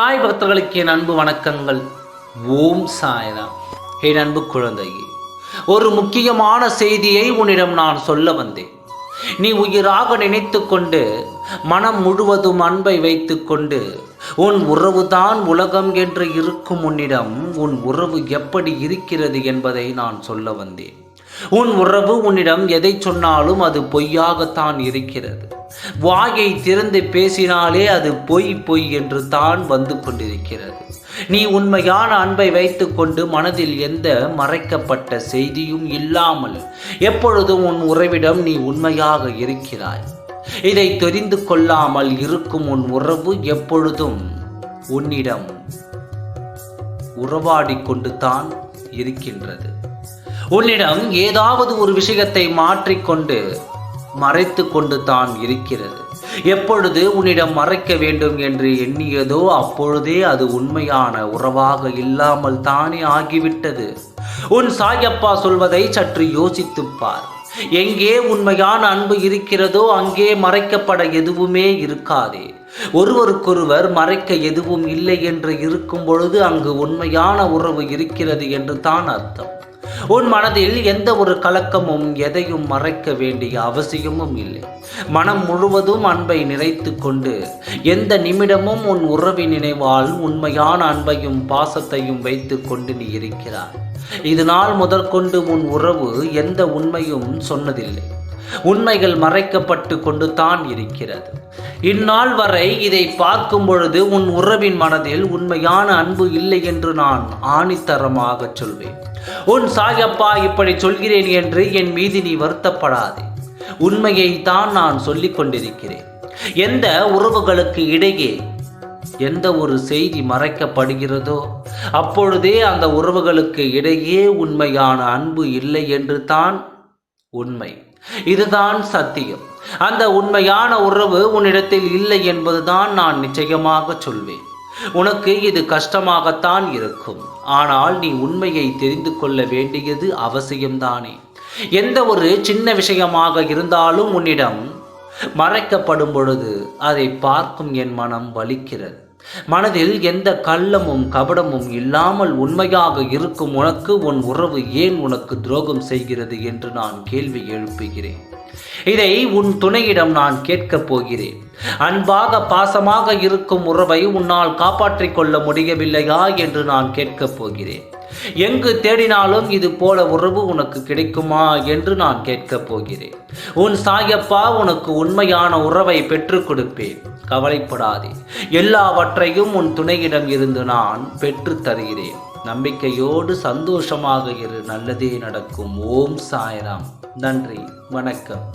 சாய் பக்தர்களுக்கு என் அன்பு வணக்கங்கள். ஓம் சாய்ராம். என் அன்பு குழந்தையே ஒரு முக்கியமான செய்தியை உன்னிடம் நான் சொல்ல வந்தேன். நீ உயிராக நினைத்து கொண்டு மனம் முழுவதும் அன்பை வைத்துக்கொண்டு உன் உறவுதான் உலகம் என்று இருக்கும் உன்னிடம் உன் உறவு எப்படி இருக்கிறது என்பதை நான் சொல்ல வந்தேன். உன் உறவு உன்னிடம் எதை சொன்னாலும் அது பொய்யாகத்தான் இருக்கிறது. வாயை திறந்து பேசினாலே அது பொய் பொய் என்று தான் வந்து கொண்டிருக்கிறது. நீ உண்மையான அன்பை வைத்துக்கொண்டு மனதில் எந்த மறைக்கப்பட்ட செய்தியும் இல்லாமல் எப்பொழுதும் உன் உறவிடம் நீ உண்மையாக இருக்கிறாய். இதை தெரிந்து கொள்ளாமல் இருக்கும் உன் உறவு எப்பொழுதும் உன்னிடம் உறவாடி கொண்டு தான் இருக்கின்றது. உன்னிடம் ஏதாவது ஒரு விஷயத்தை மாற்றிக்கொண்டு மறைத்து கொண்டு தான் இருக்கிறது. எப்பொழுது உன்னிடம் மறைக்க வேண்டும் என்று எண்ணியதோ அப்பொழுதே அது உண்மையான உறவாக இல்லாமல் தானே ஆகிவிட்டது. உன் சாயப்பா சொல்வதை சற்று யோசித்துப்பார் எங்கே உண்மையான அன்பு இருக்கிறதோ அங்கே மறைக்கப்பட எதுவுமே இருக்காதே. ஒருவருக்கொருவர் மறைக்க எதுவும் இல்லை என்று இருக்கும் பொழுது அங்கு உண்மையான உறவு இருக்கிறது என்று தான் அர்த்தம். உன் மனதில் எந்த ஒரு கலக்கமும் எதையும் மறைக்க வேண்டிய அவசியமும் இல்லை. மனம் முழுவதும் அன்பை நிறைத்து கொண்டு எந்த நிமிடமும் உன் உறவின் நினைவால் உண்மையான அன்பையும் பாசத்தையும் வைத்து கொண்டு நீ இருக்கிறாய். இது நாள் முதற்கொண்டு உன் உறவு எந்த உண்மையும் சொன்னதில்லை. உண்மைகள் மறைக்கப்பட்டு கொண்டு தான் இருக்கிறது. இந்நாள் வரை இதை பார்க்கும் பொழுது உன் உறவின் மனதில் உண்மையான அன்பு இல்லை என்று நான் ஆணித்தரமாக சொல்வேன். உன் சாயப்பா இப்படி சொல்கிறேன் என்று என் மீது நீ வருத்தப்படாதே. உண்மையை தான் நான் சொல்லிக் கொண்டிருக்கிறேன். எந்த உறவுகளுக்கு இடையே எந்த ஒரு செய்தி மறைக்கப்படுகிறதோ அப்பொழுதே அந்த உறவுகளுக்கு இடையே உண்மையான அன்பு இல்லை என்று தான் உண்மை. இதுதான் சத்தியம். அந்த உண்மையான உறவு உன்னிடத்தில் இல்லை என்பதுதான் நான் நிச்சயமாக சொல்வேன். உனக்கு இது கஷ்டமாகத்தான் இருக்கும். ஆனால் நீ உண்மையை தெரிந்து கொள்ள வேண்டியது அவசியம்தானே. எந்த ஒரு சின்ன விஷயமாக இருந்தாலும் உன்னிடம் மறைக்கப்படும் பொழுது அதை பார்க்கும் என் மனம் வலிக்கிறது. மனதில் எந்த கள்ளமும் கபடமும் இல்லாமல் உண்மையாக இருக்கும் உனக்கு உன் உறவு ஏன் உனக்கு துரோகம் செய்கிறது என்று நான் கேள்வி எழுப்புகிறேன். இதை உன் துணையிடம் நான் கேட்கப் போகிறேன். அன்பாக பாசமாக இருக்கும் உறவை உன்னால் காப்பாற்றிக் கொள்ள முடியவில்லையா என்று நான் கேட்கப் போகிறேன். எங்கு தேடினாலும் இது போல உறவு உனக்கு கிடைக்குமா என்று நான் கேட்கப் போகிறேன். உன் சாயப்பா உனக்கு உண்மையான உறவை பெற்றுக் கொடுப்பேன். கவலைப்படாதே. எல்லாவற்றையும் உன் துணையிடம் இருந்து நான் பெற்று தருகிறேன். நம்பிக்கையோடு சந்தோஷமாக இரு. நல்லதே நடக்கும். ஓம் சாய்ராம். நன்றி. வணக்கம்.